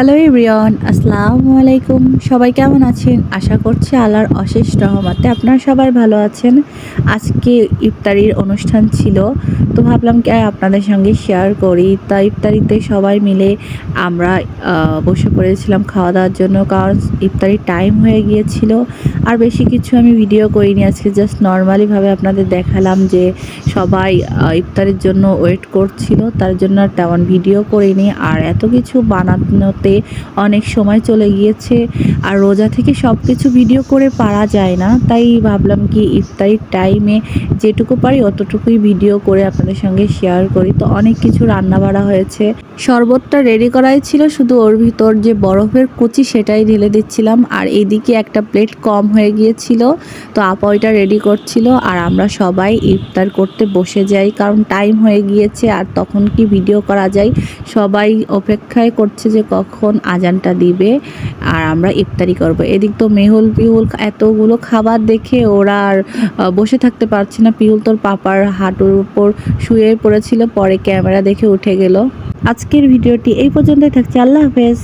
Hello everyone আসসালামু আলাইকুম সবাই কেমন আছেন? আশা করছি আল্লাহর অশেষ রহমতে আপনারা সবাই ভালো আছেন। আজকে ইফতারির অনুষ্ঠান ছিল, তো ভাবলাম কি আপনাদের সঙ্গে শেয়ার করি। তা ইফতারিতে সবাই মিলে আমরা বসে পড়েছিলাম খাওয়া দাওয়ার জন্য, কারণ ইফতারির টাইম হয়ে গিয়েছিল। আর বেশি কিছু আমি ভিডিও করিনি। আজকে জাস্ট নর্মালিভাবে আপনাদের দেখালাম যে সবাই ইফতারের জন্য ওয়েট করছিল। তার জন্য আর তেমন ভিডিও করিনি। আর এত কিছু বানানোতে অনেক সময় চলে গিয়েছে। আর রোজা থেকে সব কিছু ভিডিও করে পারা যায় না। তাই ভাবলাম কি ইফতারির টাইমে যেটুকু পারি অতটুকুই ভিডিও করে আপনাদের সঙ্গে শেয়ার করি। তো অনেক কিছু রান্না বাড়া হয়েছে। শরবতটা রেডি করাই ছিল, শুধু ওর ভিতর যে বরফের কুচি সেটাই ঢেলে দিচ্ছিলাম। আর এদিকে একটা প্লেট কম হয়ে গিয়েছিল, তো আপা ওইটা রেডি করছিল। আর আমরা সবাই ইফতার করতে বসে যাই, কারণ টাইম হয়ে গিয়েছে। আর তখন কি ভিডিও করা যায়? সবাই অপেক্ষায় করছে যে কখন আজানটা দিবে আর আমরা ইফতারি করব। এদিক তো মেহুল, পিহুল এতগুলো খাবার দেখে ওরা আর বসে থাকতে পারছে না। পিহুল তোর পাপার হাঁটুর উপর শুয়ে পড়েছিল, পরে ক্যামেরা দেখে উঠে গেল। আজকের ভিডিওটি এই পর্যন্তই থাকছে। আল্লাহ হাফেজ।